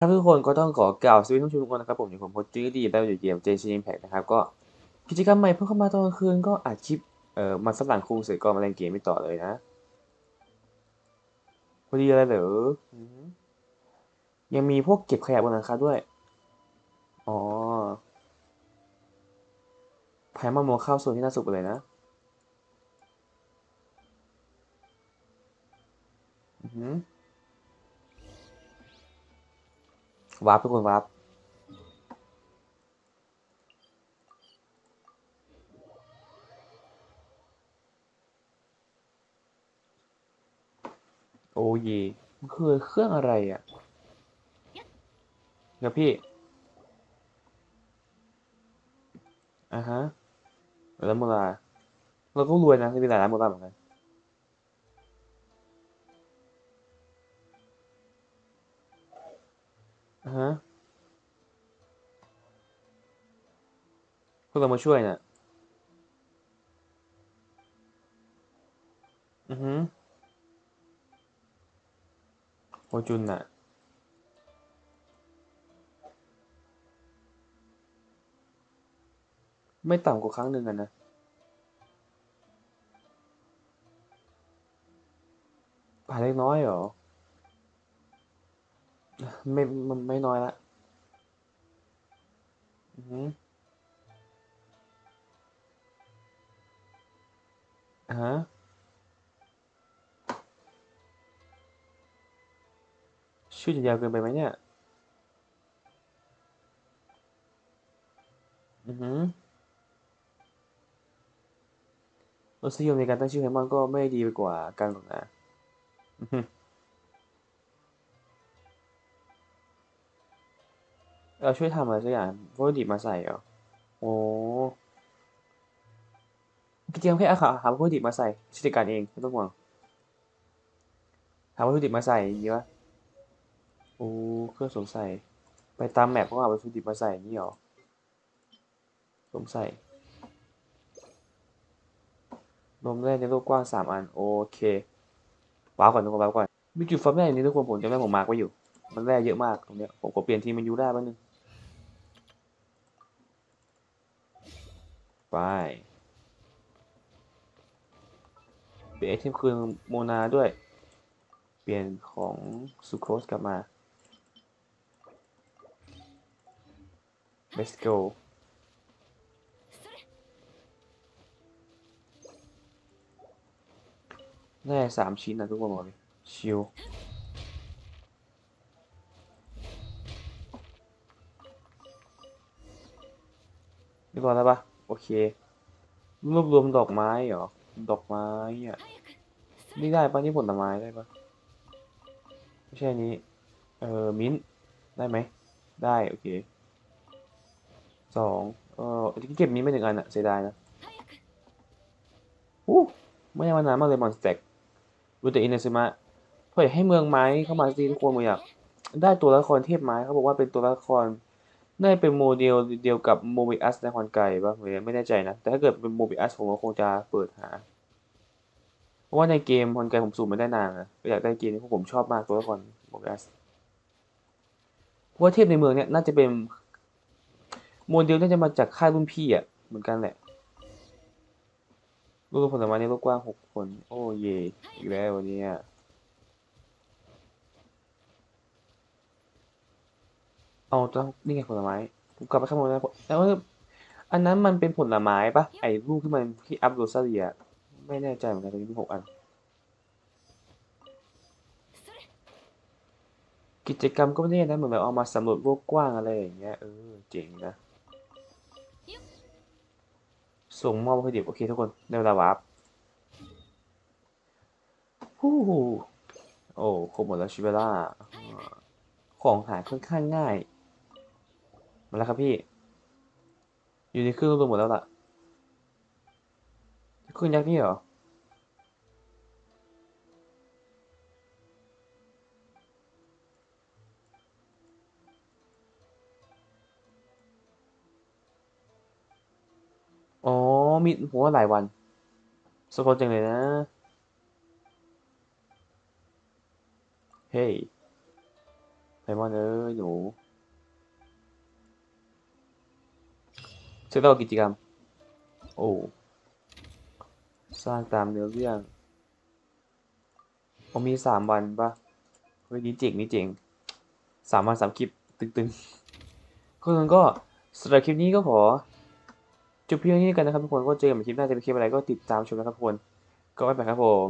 ครับทุกคนก็ต้องขอกล่าวสวัสดีทุกคนนะครับผมอยู่ผมพจน์จื้อดีแล้วอยู่เกม JC Impact นะครับก็กิจกรรมใหม่เพิ่งเข้ามาตอนกลางคืนก็อัดคลิปเอ่อมาสลังครูเสร็จก็มาเล่นเกมไม่ต่อเลยนะพอดีอะไรเหรออืมยังมีพวกเก็บขยะบนหลังคาด้วยอ๋อพายมะม่วงข้าวส่วนที่น่าสุกไปเลยนะ วาร์ปทุกคนวาร์ปโอ้ยมันคือเครื่องอะไรอะครับพี่อ่าฮะแล้วเมูลาเราก็รวยนะที่มีหลายร้านมูลาเหมือนกัน ฮะพวกเรามาช่วยน่ะอือฮึโฮจุนน่ะ ไม่ต่ำกว่าครั้งหนึ่งอะนะ ผ่านเล็กน้อยเหรอ ไม่ไม่ไม่น้อยละอือฮะชื่อจะยาวเกินไปไหมเนี่ย อือฮึรสนิยมในการตั้งชื่อให้มันก็ไม่ดีไปกว่ากันหรอกนะ อือ เราช่วยทำอะไรสักอย่างวัตถุดิบมาใส่เหรอโอ้จริงๆแค่อาหาหาวัตถุดิบมาใส่ช่วยการเองไม่ต้องห่วงหาวัตถุดิบมาใส่อย่างนี้วะโอ้เครื่องสวมใส่ไปตามแมปก็หาวัตถุดิบมาใส่อย่างนี้เหรอสวมใส่ลมแร่ในโลกกว้างสามอันโอเคว้าวก่อนทุกคนว้าวก่อนมีจุดฟาร์มแร่อย่างนี้ทุกคนผมจำได้ผมมาร์กไว้อยู่ มันแร่เยอะมากตรงเนี้ยผมกดเปลี่ยนทีมันยูได้บ้างนึง ไปเปลี่ยนไอเทมคืนโมนาด้วย เปลี่ยนของซูโครสกลับมา let's go แร่สามชิ้นนะทุกคนบอกเลยชิลเรียบร้อยแล้วปะ โอเค รวบรวมดอกไม้เหรอ ดอกไม้อะนี่ได้ปะนี่ผลไม้ได้ปะไม่ใช่นี้ เออมิ้นได้ไหม ได้ โอเค สอง เออเก็บมิ้นไปหนึ่งอันอะเสียดายนะอู้ไม่ได้มานานมากเลยมอนสเต็กดูแต่อินเนซึมะพออยให้เมืองไม้เข้ามาสิทุกคนผมอยากได้ตัวละครเทพไม้เขาบอกว่าเป็นตัวละคร น่าเป็นโมเดลเดียวกับโมบิอัสในคอนไก่ป่ะผมยังไม่แน่ใจนะ แต่ถ้าเกิดเป็นโมบิอัสผมก็คงจะเปิดหา เพราะว่าในเกมคอนไก่ผมสูบไมาได้นานนะอยากได้เกมนี้เพราะผมชอบมากตัวละครโมบิอัสเพราะว่าเทพในเมืองเนี่ยน่าจะเป็นโมเดลน่าจะมาจากค่ายรุ่นพี่อะเหมือนกันแหละลูกผลไม้ในโลกกว้างหกคน โอ้เยอีกแล้ววันนี้อะ เอาต้องนี่ไงผลไม้ผมกลับไปข้างบนแล้วแล้วอันนั้นมันเป็นผลไม้ปะไอ้ลูกที่มันที่อัพโรซาเลียไม่แน่ใจเหมือนกันตรงนี้มีหกอัน กิจกรรมก็ไม่ได้นะเหมือนแบบเอามาสำรวจโลกกว้างอะไรอย่างเงี้ยเออเจ๋งนะส่งมอบวัตถุดิบโอเคทุกคนได้เวลาวาร์ปฮู้โอ้ครบหมดแล้วชิเบล่า ของหายค่อนข้างง่าย มาแล้วครับพี่ อยู่ในเครื่องรวมหมดแล้วล่ะเครื่องยักษ์นี่เหรออ๋อ มีผมว่าหลายวันสกอตจังเลยนะ เฮ้ยมอนเอ้ยหนู เชื่อต่อกิจกรรม โอ้ สร้างตามเนื้อเรื่องผมมีสามวันปะเฮ้ยนี่เจ๋งนี่เจ๋งสามวันสามคลิป ตึงๆก็นั้นก็สำหรับคลิปนี้ก็ขอจบเพียงนี้กันนะครับทุกคน ก็เจอกันใหม่คลิปหน้าจะเป็นคลิปอะไรก็ติดตามชมนะครับทุกคน ก็ไปไปครับผม